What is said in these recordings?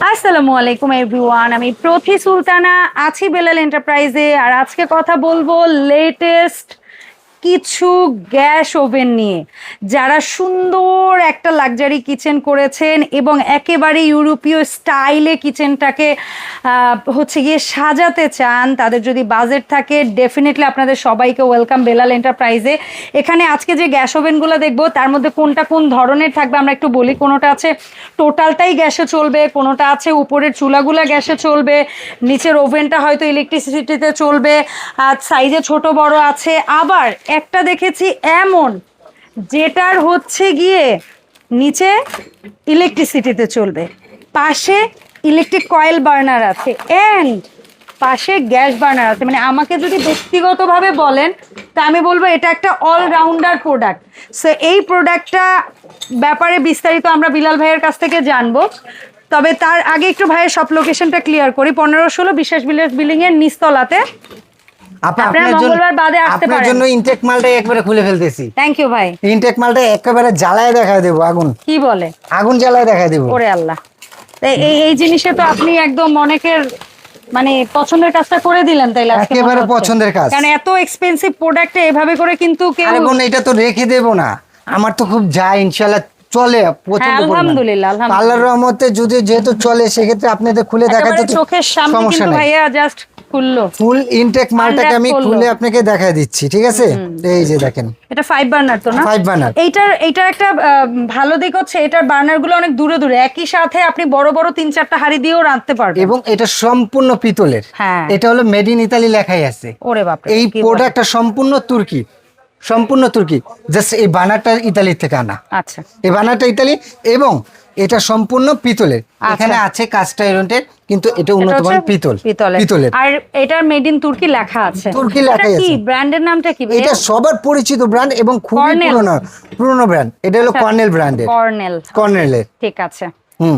আসসালামু আলাইকুম এভরিওয়ান আমি প্রথি সুলতানা আছি বেলাল এন্টারপ্রাইজে আর আজকে কথা বলব লেটেস্ট কিছু গ্যাস ওভেন নিয়ে, যারা সুন্দর একটা লাক্সারি কিচেন করেছেন এবং একেবারে ইউরোপীয় স্টাইলে কিচেনটাকে হচ্ছে গিয়ে সাজাতে চান, তাদের যদি বাজেট থাকে ডেফিনেটলি আপনাদের সবাইকে ওয়েলকাম বেলাল এন্টারপ্রাইজে এখানে আজকে যে গ্যাস ওভেনগুলো দেখব, তার মধ্যে কোনটা কোন ধরনের থাকবে, আমরা একটু বলি কোনোটা আছে। টোটালটাই গ্যাসে চলবে, কোনোটা আছে উপরের চুলাগুলা গ্যাসে চলবে, নিচের ওভেনটা হয়তো ইলেকট্রিসিটিতে চলবে, আর সাইজে ছোট বড় আছে। আবার একটা দেখেছি এমন, যেটার হচ্ছে গিয়ে নিচে ইলেকট্রিসিটিতে চলবে। পাশে ইলেকট্রিক কয়েল বার্নার আছে অ্যান্ড পাশে গ্যাস বার্নার আছে। মানে আমাকে যদি ব্যক্তিগতভাবে বলেন, তা আমি বলব এটা একটা অলরাউন্ডার প্রোডাক্ট সো এই প্রোডাক্টটা ব্যাপারে বিস্তারিত আমরা বিলাল ভাইয়ের কাছ থেকে জানব। তবে তার আগে একটু ভাইয়ের সব লোকেশনটা ক্লিয়ার করি। পনেরো ষোলো বিশেষ বিলাস বিল্ডিংয়ের আপা- আপনারা আপনার জন্য মঙ্গলবার বাদে আসতে আপনার জন্য ইনটেক মালটাই একবারে খুলে ফেলতেছি। থ্যাংক ইউ ভাই। ইনটেক মালটা একেবারে জ্বালায় দেখায় দেবো আগুন। কি বলে? আগুন জ্বালায় দেখায় দেবো। ওরে আল্লাহ। এই এই জিনিসে তো আপনি একদম অনেকের মানে পছন্দের কাজটা করে দিলেন মনে একেবারে পছন্দের কাজ। কারণ এত এক্সপেন্সিভ প্রোডাক্টে এভাবে করে কিন্তু কেউ আরে বোন এটা তো রেখে দেবো না। আমার তো খুব যায় ইনশাল্লাহ চলে হ্যাঁ, আলহামদুলিল্লাহ, আলহামদুলিল্লাহ। রহমতে যদি যেহেতু চলে সেক্ষেত্রে আপনাদের খুলে দেখাতে চোখের সামনে সমস্যা কিন্তু নেই। ভাইয়া জাস্ট খুললো। ফুল ইনটেক মালটাকে আমি খুলে আপনাকে দেখায় দিচ্ছি ঠিক আছে? এই যে দেখেন। এটা ফাইভ বার্নার তো না? Five burner। এইটার এইটার একটা ভালো দিক হচ্ছে এটার বার্নারগুলো অনেক দূরে দূরে। একই সাথে আপনি বড় বড় তিন চারটা হাড়ি দিয়েও রাঁধতে পারবেন। এবং এটা সম্পূর্ণ পিতলের। হ্যাঁ। এটা হলো মেড ইন ইতালি লেখাই আছে। ওরে বাপরে এই? প্রোডাক্টটা সম্পূর্ণ তুর্কি। সম্পূর্ণ তুর্কি। জাস্ট এই বানারটা ইতালির থেকে আনা। আচ্ছা। এই বানারটা ইতালি এবং এটা সম্পূর্ণ পিতলের। এখানে আছে কাস্ট আয়রনের কিন্তু এটা এটা উন্নত মানের পিতল। পিতলের। আর এটার মেড ইন তুর্কি লেখা আছে। তুর্কি লেখা লেখাই কি? ব্র্যান্ডের নামটা কি এটা সবার পরিচিত ব্র্যান্ড এবং খুবই Cornell। পুরনো পুরনো ব্র্যান্ড এটা হলো কর্নেল ব্র্যান্ডের কর্নেল কর্নেলের ঠিক আছে। হুম।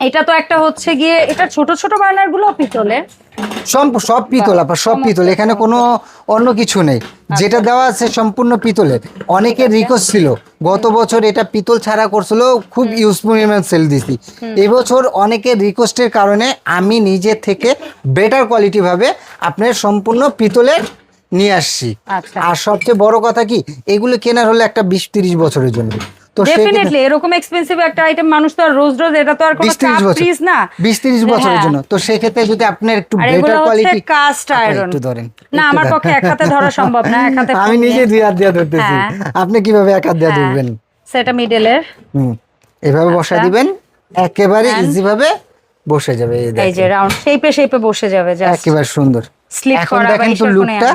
এটা তো একটা হচ্ছে গিয়ে এটা ছোট ছোট বার্নারগুলো পিতলের। সব সব পিতল আপা সব পিতল এখানে কোনো অন্য কিছু নেই। আচ্ছা। যেটা দেওয়া আছে সম্পূর্ণ পিতলের। অনেকের রিকোয়েস্ট ছিল গত বছর এটা পিতল ছাড়া করছিল খুব ইউজ পরিমাণ সেল দিছি। এবছর অনেকের রিকোয়েস্টের কারণে আমি নিজে থেকে বেটার কোয়ালিটি ভাবে আপনার সম্পূর্ণ পিতলের নিয়ে আসছি। আচ্ছা। আর সবচেয়ে বড় কথা কি এগুলো কেনার হলো একটা বিশ তিরিশ বছরের জন্য। তো ডেফিনেটলি এরকম এক্সপেন্সিভ একটা আইটেম মানুষ তো আর রোজ রোজ এটা তো আর কোনো প্লিজ না। বিশ তিরিশ বছরের হ্যাঁ। জন্য। তো সেক্ষেত্রে যদি আপনার একটু বেটার কোয়ালিটি কাস্ট আয়রন একটু ধরেন না আমার পক্ষে এক হাতে ধরা সম্ভব না এক হাতে আমি নিজে। দুই হাত দিয়ে ধরতেছি। হ্যাঁ। আপনি কীভাবে এক হাত দিয়ে হ্যাঁ। ধরবেন? সেটা মিডলের হুম। এভাবে বসা আচ্ছা। দিবেন একেবারে ইজি ভাবে বসে যাবে এই যে রাউন্ড শেপে শেপে বসে যাবে জাস্ট একেবারে সুন্দর। স্লিপ করা বা লুকটা।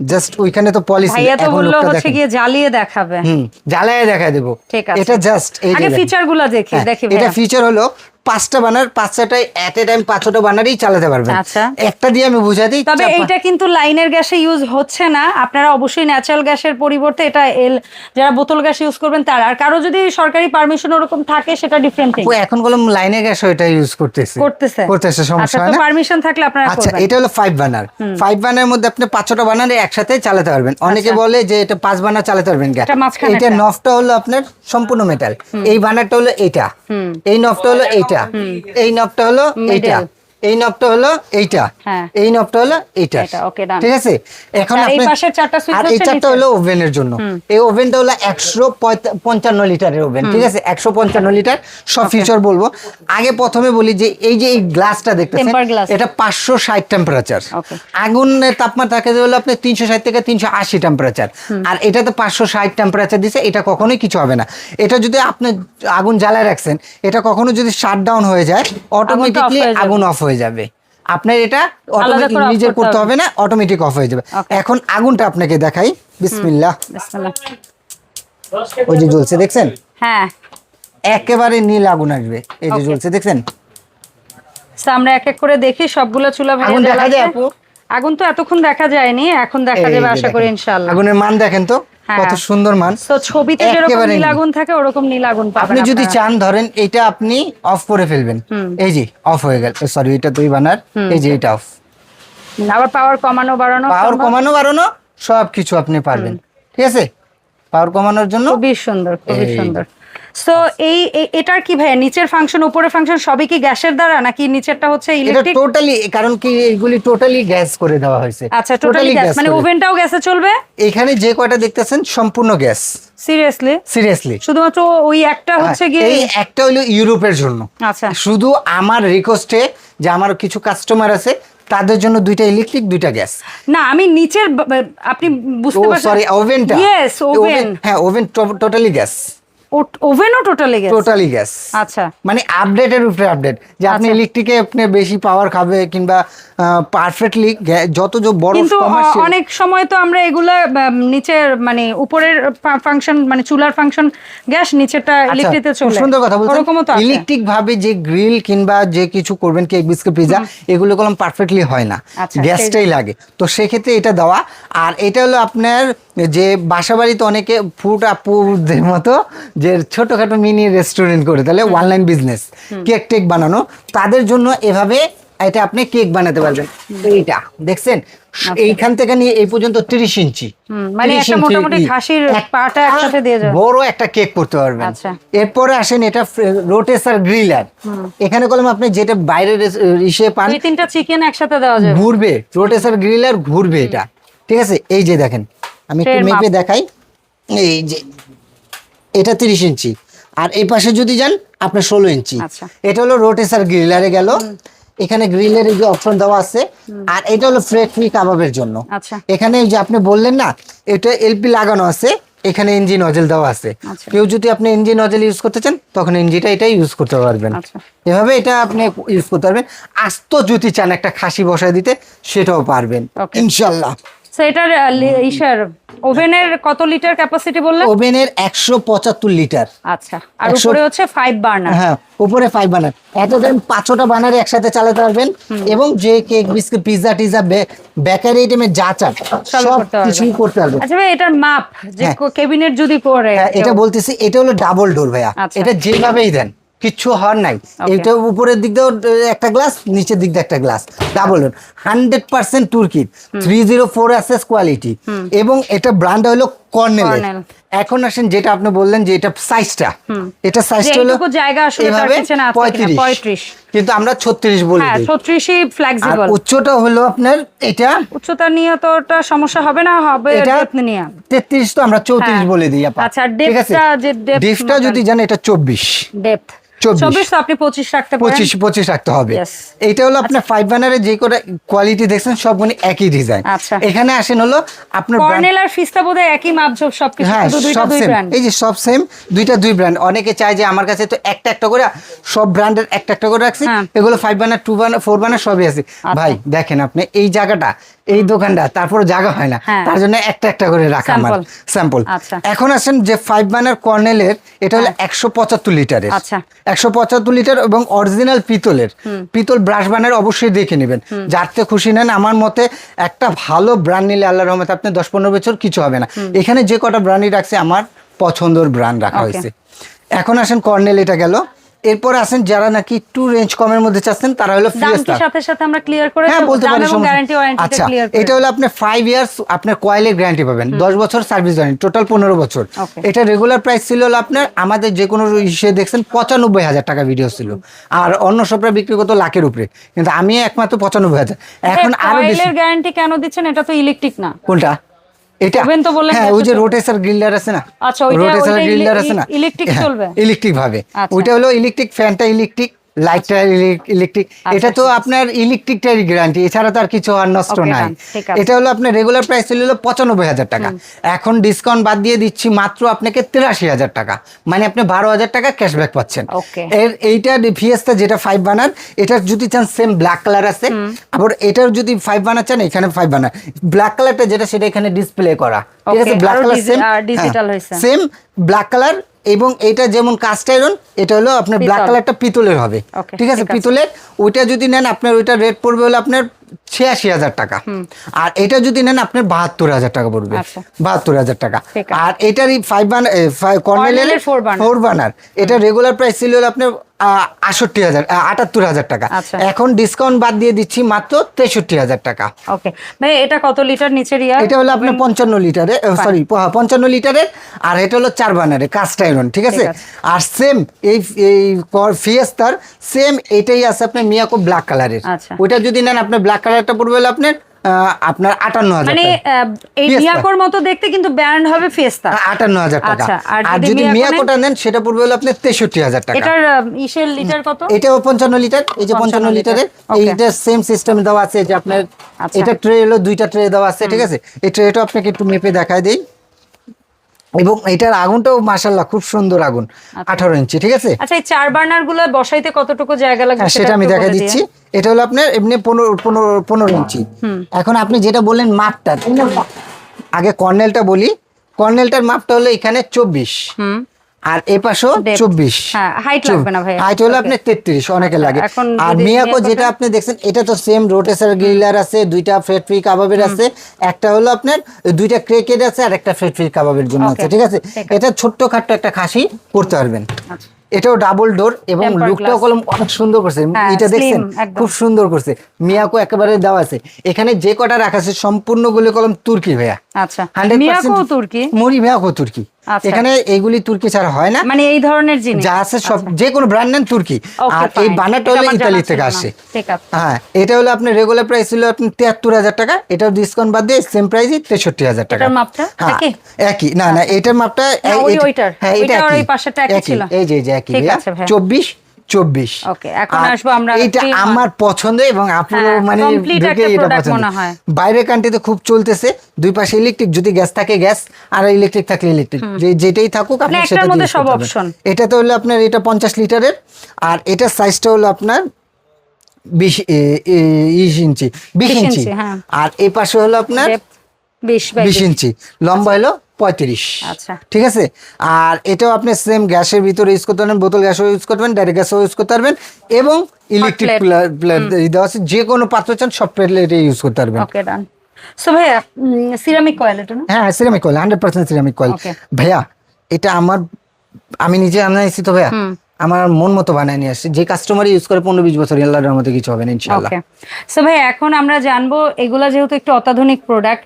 জাস্ট ওইখানে তো পলিসি ভাইয়া তো বলল হচ্ছে গিয়ে জ্বালিয়ে দেখাবে। হুম জ্বালিয়ে দেখায় দেবো। ঠিক আছে। এটা জাস্ট এই আগে। ফিচারগুলো দেখি হ্যাঁ, দেখি এটা ফিচার হলো পাঁচটা বানার পাঁচটাটাই এট এ টাইম পাঁচটা বানারই চালাতে পারবেন। আচ্ছা। একটা দিয়ে আমি বুঝা দিই তবে এইটা কিন্তু লাইনের গ্যাসে ইউজ হচ্ছে না। আপনারা অবশ্যই ন্যাচারাল গ্যাসের পরিবর্তে এটা এল যারা বোতল গ্যাস ইউজ করবেন তারা। আর কারও যদি সরকারি পারমিশন ওরকম থাকে সেটা ডিফারেন্ট থিং এখনগুলো লাইনে গ্যাস ওইটা ইউজ করতেছে। করতেছে। করতেছে আচ্ছা সমস্যা হয় না? পারমিশন থাকলে আপনারা আচ্ছা এটা হলো ফাইভ বানার ফাইভ বানার মধ্যে আপনি পাঁচটা বানারে একসাথে চালাতে পারবেন। অনেকে বলে যে এটা পাঁচ বানার চালাতে পারবেন গ্যাস। আচ্ছা। এটা। নফটা হলো আপনার সম্পূর্ণ মেটাল এই বানারটা হলো এইটা। এই নফটা হলো এইটা। এই নখটা হলো এইটা। এই নবটা হলো এইটা। হ্যাঁ। এই নবটা হলো এইটা। এটা। ঠিক আছে? এখন আর এই চারটা হলো ওভেনের জন্য। এই ওভেনটা হলো একশো পঞ্চান্ন লিটারের ওভেন ঠিক আছে? একশো পঞ্চান্ন লিটার। সব ফিচার বলব। আগে প্রথমে বলি যে এই যে এই গ্লাসটা দেখতেছেন এটা পাঁচশো ষাট টেম্পারেচার আগুনের তাপমাত্রা থাকে হলো আপনি তিনশো ষাট থেকে তিনশো আশি টেম্পারেচার আর এটাতে পাঁচশো ষাট টেম্পারেচার দিছে এটা কখনোই কিছু হবে না। এটা যদি আপনি আগুন জ্বালায় রাখছেন এটা কখনো যদি শাট ডাউন হয়ে যায় অটোমেটিকলি আগুন অফ হয়ে যাবে। আপনার এটা অটোমেটিক নিজের করতে হবে। না অটোমেটিক অফ হয়ে যাবে। এখন আগুনটা আপনাকে দেখাই। বিসমিল্লাহ। ওই যে জ্বলছে দেখছেন? হ্যাঁ। একেবারে নীল আগুন আসবে। এই যে জ্বলছে দেখছেন? আমরা এক এক করে দেখি সবগুলো চুলা আগুন দেখা যায় আপু? আগুন তো এতক্ষণ দেখা যায়নি এখন দেখা যাবে আশা করি। ইনশাআল্লাহ। আগুনের মান দেখেন তো? হ্যাঁ। কত সুন্দর মান। তো ছবিতে যেরকম একেবারে নীল নীল। আগুন থাকে ওরকম নীলাগুন পাবেন আপনি যদি চান ধরেন এটা আপনি অফ করে ফেলবেন। এই যে অফ হয়ে গেল। সরি এটা দুই বানার। এই যে এটা অফ আবার পাওয়ার কমানো বাড়ানো পাওয়ার কমানো বাড়ানো সব কিছু আপনি পারবেন। ঠিক আছে? পাওয়ার কমানোর জন্য খুবই সুন্দর খুবই সুন্দর। সো এই এ- এটার কি ভাইয়া নিচের ফাংশন উপরের ফাংশন সবই কি গ্যাসের দ্বারা নাকি নিচেরটা হচ্ছে ইলেকট্রিক টোটালি কারণ কি এগুলি টোটালি গ্যাস করে দেওয়া হয়েছে। আচ্ছা টোটালি গ্যাস মানে। ওভেনটাও গ্যাসে চলবে? এখানে যে কয়টা দেখতেছেন সম্পূর্ণ গ্যাস সিরিয়াসলি সিরিয়াসলি শুধুমাত্র ওই একটা হচ্ছে গিয়ে এই একটা হলো ইউরোপের জন্য। আচ্ছা। শুধু আমার রিকোয়েস্টে যে আমার কিছু কাস্টমার আছে তাদের জন্য দুইটা ইলেকট্রিক দুইটা গ্যাস না আমি নিচের আপনি বুঝতে পারছেন? সরি ওভেনটা ইয়েস ওভেন হ্যাঁ ওভেন টোটালি গ্যাস ওভেনও টোটালি গ্যাস টোটালি গ্যাস আচ্ছা। মানে আপডেটের উপরে আপডেট যে আপনি আচ্ছা। ইলেকট্রিকে আপনি বেশি পাওয়ার খাবে কিংবা পারফেক্টলি যত যে বড় কিন্তু অনেক সময় তো আমরা এগুলা উম, নিচের মানে উপরের ফাংশন মানে চুলার ফাংশন গ্যাস নিচেরটা আচ্ছা, ইলেকট্রিতে চলে। সুন্দর কথা বলছেন। ইলেকট্রিক ভাবে যে গ্রিল কিংবা যে কিছু করবেন কেক বিস্কুট পিজা এগুলো কলম পারফেক্টলি হয় না। আচ্ছা, গ্যাসটাই লাগে। তো সেক্ষেত্রে এটা দেওয়া। আর এটা হলো আপনার যে বাসা বাড়িতে অনেকে ফুড আপুদের মতো যে ছোটখাটো মিনি রেস্টুরেন্ট করে তাহলে অনলাইন বিজনেস কেক টেক বানানো তাদের জন্য এভাবে এটা আপনি কেক বানাতে পারবেন। এইটা দেখছেন? এইখান থেকে নিয়ে এই পর্যন্ত তিরিশ ইঞ্চি। আচ্ছা। মানে একটা মোটামুটি খাসির পাটা একসাথে দিয়ে যাবে। বড় একটা কেক করতে পারবেন। আচ্ছা। এরপরে আসেন এটা রোটেসার গ্রিলার এখানে কলম আপনি যেটা বাইরের ইসে পান তিনটা চিকেন একসাথে দেওয়া যাবে। ঘুরবে রোটেসার গ্রিলার ঘুরবে এটা। ঠিক আছে? এই যে দেখেন আমি একটু মেপে দেখাই। এই যে এটা তিরিশ ইঞ্চি। আর এই পাশে যদি যান আপনার ষোলো ইঞ্চি। আচ্ছা। এটা হলো রোটেসার গ্রিলারে গেল। এখানে গ্রিলের এই যে অপশন দেওয়া আছে আর এটা হলো ফ্রেট ফ্রি কাবাবের জন্য। আচ্ছা। এখানে যে আপনি বললেন না এটা এলপি লাগানো আছে এখানে ইঞ্জিন নজেল দেওয়া আছে। আচ্ছা। কেউ যদি আপনি ইঞ্জিন নজেল ইউজ করতে চান তখন ইঞ্জিনটা এটা ইউজ করতে পারবেন। এভাবে এটা আপনি ইউজ করতে পারবেন। আস্ত যদি চান একটা খাসি বসায় দিতে সেটাও পারবেন। ইনশাল্লাহ সো এটার আহ, ওভেনের কত লিটার ক্যাপাসিটি বললেন? ওভেনের একশো পঁচাত্তর লিটার। আচ্ছা আর উপরে হচ্ছে ফাইভ বার্নার হ্যাঁ উপরে ফাইভ বানার এত ধরেন পাঁচটা বানারে একসাথে চালাতে পারবেন। এবং যে কেক বিস্কুট পিৎজা টিজা বেকারি আইটেমের যা চান সব করতে কিছুই করতে পারবেন। আচ্ছা ভাই এটার মাপ যে হ্যাঁ। কেবিনেট যদি করে হ্যাঁ, এটা বলতেছি এটা হলো ডাবল ডোর ভাইয়া। আচ্ছা। এটা যেভাবেই দেন। কিচ্ছু হওয়ার নাই। এটা উপরের দিক দিয়েও একটা গ্লাস নিচের দিক দিয়ে একটা glass double door hundred percent তুর্কির three zero four SS quality এবং এটা ব্র্যান্ড হলো কর্নেল এখন আসেন যেটা আপনি বললেন যে এটা সাইজটা এটা সাইজটা হলো জায়গা আসলে তার আছে কিনা, 35 35 কিন্তু আমরা ছত্রিশ বলে হ্যাঁ দিই। ছত্রিশই আর ফ্লেক্সিবল উচ্চটা হলো আপনার এটা। উচ্চতা নিয়ে তো ওটা সমস্যা হবে না হবে এটা depth নিয়ে। তেত্রিশ তো আমরা চৌত্রিশ হ্যাঁ। বলে দিই আপা। আচ্ছা, depthটা যে মতন। যদি জানেন এটা চব্বিশ। ডেপথ 24 চব্বিশ। আপনি পঁচিশ রাখতে পঁচিশ পঁচিশ রাখতে হবে। এটা হলো আপনার ফাইভ বানারের যে করে কোয়ালিটি দেখছেন সবগুলি একই ডিজাইন আচ্ছা। এখানে আসেন হলো আপনার কর্নেল আর ফিস্তা বোধহয় একই মাপঝোপ সবকিছু হ্যাঁ সব সেম এই যে সব সেম দুইটা দুই ব্র্যান্ড অনেকে চায় যে আমার কাছে তো একটা একটা করে সব ব্র্যান্ডের একটা একটা করে রাখছি। হ্যাঁ। এগুলো five burner two burner four burner সবই আছে। ভাই দেখেন আপনি এই জায়গাটা এই দোকানটা তারপর জায়গা হয় না। হ্যাঁ। তার জন্য একটা একটা করে রাখা আমার। স্যাম্পল আচ্ছা। এখন আসেন যে ফাইভ বানার কর্নেলের এটা হলো একশো পঁচাত্তর লিটারের আচ্ছা। একশো পঁচাত্তর লিটার এবং অরিজিনাল পিতলের। পিতল ব্রাশ বানার অবশ্যই দেখে নেবেন। যারতে খুশি নেন আমার মতে একটা ভালো ব্র্যান্ড নিলে আল্লাহ রহমতে আপনি দশ পনেরো বছর কিছু হবে না। এখানে যে কটা ব্র্যান্ডই রাখছে আমার পছন্দর ব্র্যান্ড রাখা হয়েছে। এখন আসেন কর্নেল এটা গেল। এরপর আসেন যারা নাকি একটু রেঞ্জ কমের মধ্যে চাচ্ছেন তারা হলো কি ফিয়েস্তা সাথে সাথে আমরা ক্লিয়ার করে হ্যাঁ? বলতে পারি গ্যারান্টি ওয়ারেন্টিটা আচ্ছা ক্লিয়ার এটা হলো আপনার ফাইভ ইয়ার্স আপনার কয়েলের গ্যারান্টি পাবেন। দশ বছর সার্ভিস ওয়ারেন্টি টোটাল পনেরো বছর। এটা রেগুলার প্রাইস ছিল হলো আপনার আমাদের যে কোনো ইসে দেখছেন পঁচানব্বই হাজার টাকা ভিডিও ছিল। আর অন্য সবরা বিক্রি করতো লাখের উপরে। কিন্তু আমি একমাত্র পঁচানব্বই হাজার। এখন আরও কয়েলের গ্যারান্টি কেন দিচ্ছেন? এটা তো ইলেকট্রিক না। কোনটা? এটা Oven তো বললেন হ্যাঁ ওই যে রোটেসার গ্রিল্ডার আছে না? আচ্ছা, রোটেসার গ্রিল্ডার আছে না? চলবে? ইলেকট্রিক ভাবে। আচ্ছা। ওইটা হলো ইলেকট্রিক ফ্যানটা ইলেকট্রিক। লাইটটা ইলেকট্রিক এটা তো আপনার ইলেকট্রিকটারই গ্যারান্টি এছাড়া তো আর কিছু আর নষ্ট নাই। এটা হলো আপনার রেগুলার প্রাইস ছিল পঁচানব্বই হাজার টাকা। এখন ডিসকাউন্ট বাদ দিয়ে দিচ্ছি মাত্র আপনাকে তিরাশি হাজার টাকা। মানে আপনি বারো হাজার টাকা ক্যাশব্যাক পাচ্ছেন। এর এইটা যেটা ফাইভ বানার এটার যদি চান সেম ব্ল্যাক কালার আছে আবার এটার যদি ফাইভ বানার চান এখানে ফাইভ বানার ব্ল্যাক কালারটা যেটা সেটা এখানে ডিসপ্লে করা। ঠিক আছে? Black colour same same black colour এবং এটা যেমন কাস্ট আয়রন এটা হলো আপনার ব্ল্যাক কালারটা পিতলের হবে। ঠিক আছে? পিতলের ওইটা যদি নেন আপনার ওইটা রেট পড়বে হলো আপনার ছিয়াশি হাজার টাকা। আর এটা যদি নেন আপনার বাহাত্তর হাজার টাকা পড়বে। আচ্ছা। বাহাত্তর হাজার টাকা। আর এটারই ফাইভ বানার কর্নেলের। ফোর বানার এটা রেগুলার প্রাইস ছিল আপনার আষট্টি হাজার আটাত্তর হাজার টাকা। আচ্ছা। এখন ডিসকাউন্ট বাদ দিয়ে দিচ্ছি মাত্র তেষট্টি হাজার টাকা। ওকে ভাই এটা কত লিটার নিচের এটা হলো আপনার পঞ্চান্ন লিটারের সরি পঞ্চান্ন লিটারের আর এটা হলো চার বানারের কাস্ট আয়রন ঠিক আছে? আর সেম এই এই ফিয়েস্তার সেম এটাই আছে আপনার মিয়াকো ব্ল্যাক কালারের আচ্ছা। ওইটা যদি নেন আপনার ব্ল্যাক কালারটা পড়বে হলো আপনার আপনার আটান্ন হাজার মানে এই মিয়াকোর মতো দেখতে কিন্তু ব্র্যান্ড হবে ফেস্তা আটান্ন হাজার টাকা। আচ্ছা, আর যদি মিয়াকোটা নেন? সেটা পড়বে হলো আপনার তেষট্টি হাজার টাকা। এটার ইসের লিটার কত? এটাও পঞ্চান্ন লিটার এই যে পঞ্চান্ন লিটারের. এইটা সেম সিস্টেম দেওয়া আছে যে আপনার আচ্ছা। এটা ট্রে হলো দুইটা ট্রে দেওয়া আছে ঠিক আছে? এই ট্রেটা আপনাকে একটু মেপে দেখায় দেই। এবং এটার আগুনটাও মাশাল্লাহ খুব সুন্দর আগুন আঠারো ইঞ্চি ঠিক আছে? আচ্ছা এই চার বার্নারগুলো বসাইতে কতটুকু জায়গা লাগবে হ্যাঁ সেটা আমি দেখা দিচ্ছি। এটা হলো আপনার এমনি পনেরো পনেরো পনেরো ইঞ্চি। এখন আপনি যেটা বললেন মাপটা আগে কর্নেলটা বলি কর্নেলটার মাপটা হলো এখানে চব্বিশ। হুম। আর এ পাশও চব্বিশ। হ্যাঁ। হাইট হলো Okay. আপনার তেত্রিশ অনেকে লাগে। আর মিয়াকো যেটা আপনি দেখছেন এটা তো সেম রোটেসার গ্রিলার আছে দুইটা ফ্রেট ফ্রি কাবাবের আছে একটা হলো আপনার দুইটা ক্রেকেট আছে আর একটা ফ্রেট ফ্রি কাবাবের জন্য আছে ঠিক আছে। এটা ছোট্ট খাট্ট একটা খাসি করতে পারবেন। আচ্ছা। এটাও ডাবল ডোর এবং লুকটাও কলম অনেক সুন্দর করছে। হ্যাঁ, এটা দেখছেন? খুব সুন্দর করছে। মিয়াকো একেবারে দেওয়া আছে। এখানে যে কটা রাখা আছে সম্পূর্ণ গুলি কলম তুর্কি ভাইয়া। আচ্ছা। 100% মিয়াকো তুর্কি? মিয়াকো তুর্কি। আচ্ছা। এখানে এইগুলি তুর্কি ছাড়া হয় না। মানে এই ধরনের জিনিস। যা আছে সব যে কোনো ব্র্যান্ড নেন তুর্কি। আর এই হলো ইতালি থেকে আসে। হ্যাঁ এটা হলো আপনার রেগুলার প্রাইস ছিল আপনি তিয়াত্তর হাজার টাকা। এটাও ডিসকাউন্ট বাদ দিয়ে সেম প্রাইসই তেষট্টি হাজার টাকা। মাপটা? হ্যাঁ একই? না না এটার মাপটা। হ্যাঁ এটা একই ওই পাশেরটা একই ছিল। এই যে একই। চব্বিশ চব্বিশ এখন আর আসব আমরা পছন্দ এবং আপনার হ্যাঁ, মানে এটা পছন্দ বাইরের কান্ট্রিতে খুব চলতেছে দুই পাশে ইলেকট্রিক যদি গ্যাস থাকে গ্যাস আর ইলেকট্রিক থাকলে ইলেকট্রিক যেটাই থাকুক আপনি মানে সেটা মধ্যে সব পারবেন। option। হলো আপনার এটা পঞ্চাশ লিটারের আর এটার সাইজটা হলো আপনার বিশ ইঞ্চি বিশ ইঞ্চি হ্যাঁ। আর এই পাশে হলো আপনার বিশ। ইঞ্চি লম্বা হলো পঁয়ত্রিশ। আচ্ছা। ঠিক আছে? আর এটাও আপনি সেম গ্যাসের ভিতরে ইউজ করতে পারবেন বোতল গ্যাসও ইউজ করতে পারবেন ডাইরেক্ট গ্যাসও ইউজ করতে পারবেন এবং ইলেকট্রিক। প্লেট দেওয়া আছে যে কোনো পাত্র চান সব প্লেটে ইউজ করতে পারবেন। ওকে ডান সো ভাইয়া সিরামিক কয়েল এটা না? হ্যাঁ ceramic coil hundred percent ceramic coil ভাইয়া এটা আমার আমি নিজে আনাইছি তো ভাইয়া। আমার মন মতো বানায় নিয়ে আসছি। যে কাস্টমার ইউজ করে পনেরো বিশ বছর আল্লাহর রহমতে কিছু হবে না ইনশাআল্লাহ। ওকে সো ভাই এখন আমরা জানব এগুলা যেহেতু একটু অত্যাধুনিক প্রোডাক্ট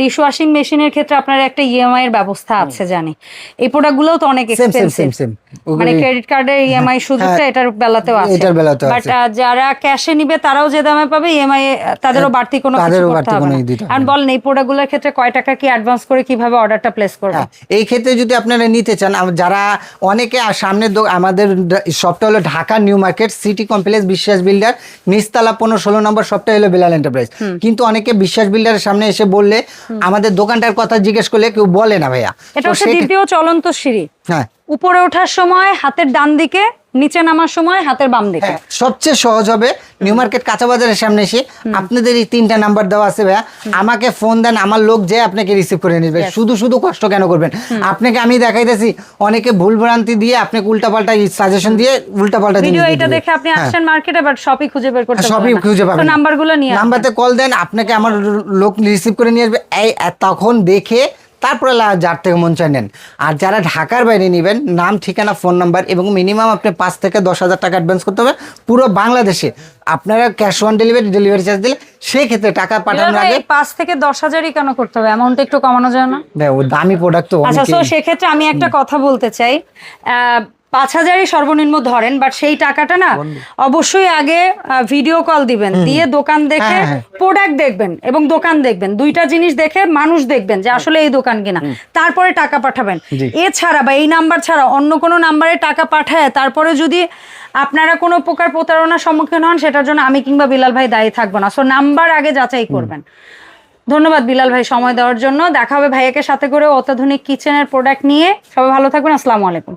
ডিশ ওয়াশিং মেশিনের ক্ষেত্রে আপনার একটা ইএমআই এর ব্যবস্থা আছে জানি। এই প্রোডাক্টগুলোও তো অনেক এক্সপেন্সিভ মানে ক্রেডিট কার্ডের ইএমআই সুযোগটা এটার বেলাতেও আছে। এটার বেলাতেও বাট যারা ক্যাশে নিবে তারাও যে দামে পাবে ইএমআই তাদেরও বাড়তি কোনো কিছু করতে হবে আর বলেন এই প্রোডাক্টগুলোর ক্ষেত্রে কয় টাকা কি অ্যাডভান্স করে কীভাবে অর্ডারটা প্লেস করবে? হ্যাঁ, এই ক্ষেত্রে যদি আপনারা নিতে চান যারা অনেকে দো- আমাদের শপটা হলো Dhaka new market city complex Biswas builder নিস্তালা পনেরো ষোলো নম্বর শপটা হলো বেলাল এন্টারপ্রাইজ। কিন্তু অনেকে বিশ্বাস বিল্ডারের সামনে এসে বললে আমাদের দোকানটার কথা জিজ্ঞেস করলে কেউ বলে না ভাইয়া। এটা হচ্ছে দ্বিতীয় চলন্ত সিঁড়ি। হ্যাঁ। উপরে ওঠার সময় হাতের ডান দিকে নিচে নামার সময় হাতের বাম দিকে। হ্যাঁ, সবচেয়ে সহজ হবে নিউ মার্কেট কাঁচা বাজারের সামনে এসে আপনাদের এই তিনটা নাম্বার দেওয়া আছে ভাইয়া। আমাকে ফোন দেন আমার লোক যে আপনাকে রিসিভ করে নেবে। শুধু শুধু কষ্ট কেন করবেন? আপনাকে আমি দেখাইতেছি অনেকে ভুল ভ্রান্তি দিয়ে আপনাকে উল্টাপাল্টা সাজেশন দিয়ে উল্টাপাল্টা ভিডিও এটা দেখে আপনি হ্যাঁ। আসছেন মার্কেটে বাট শপই খুঁজে বের করতে পারবেন না। খুঁজে পাবেন। নাম্বারগুলো নিয়ে। নাম্বারতে কল দেন আপনাকে আমার লোক রিসিভ করে নিয়ে আসবে। এই তখন দেখে তারপরে যার থেকে মন চায় নেন। আর যারা ঢাকার বাইরে নেবেন নাম ঠিকানা ফোন নাম্বার এবং মিনিমাম আপনি পাঁচ থেকে দশ হাজার টাকা অ্যাডভান্স করতে হবে পুরো বাংলাদেশে। আপনারা cash on delivery delivery charge দিলে সেক্ষেত্রে টাকা পাঠানোর আগে পাঁচ থেকে দশ হাজারই কেন করতে হবে? অ্যামাউন্ট একটু কমানো যায় না? ও দামি প্রোডাক্ট তো আচ্ছা তো সেক্ষেত্রে আমি একটা কথা বলতে চাই। আহ, পাঁচ হাজারই সর্বনিম্ন ধরেন বাট সেই টাকাটা না অবশ্যই আগে ভিডিও কল দিবেন। দিয়ে দোকান দেখে হ্যাঁ, হ্যাঁ। প্রোডাক্ট দেখবেন এবং দোকান দেখবেন। দুইটা জিনিস দেখে মানুষ দেখবেন যে আসলে এই দোকান কিনা। তারপরে টাকা পাঠাবেন। এছাড়া বা এই নাম্বার ছাড়া অন্য কোনো নাম্বারে টাকা পাঠায় তারপরে যদি আপনারা কোনো প্রকার প্রতারণার সম্মুখীন হন সেটার জন্য আমি কিংবা বিলাল ভাই দায়ী থাকব না। সো নাম্বার আগে যাচাই করবেন। ধন্যবাদ বিলাল ভাই সময় দেওয়ার জন্য। দেখা হবে ভাইয়াকে সাথে করে অত্যাধুনিক কিচেনের প্রোডাক্ট নিয়ে। সবাই ভালো থাকবেন। আসসালামু আলাইকুম।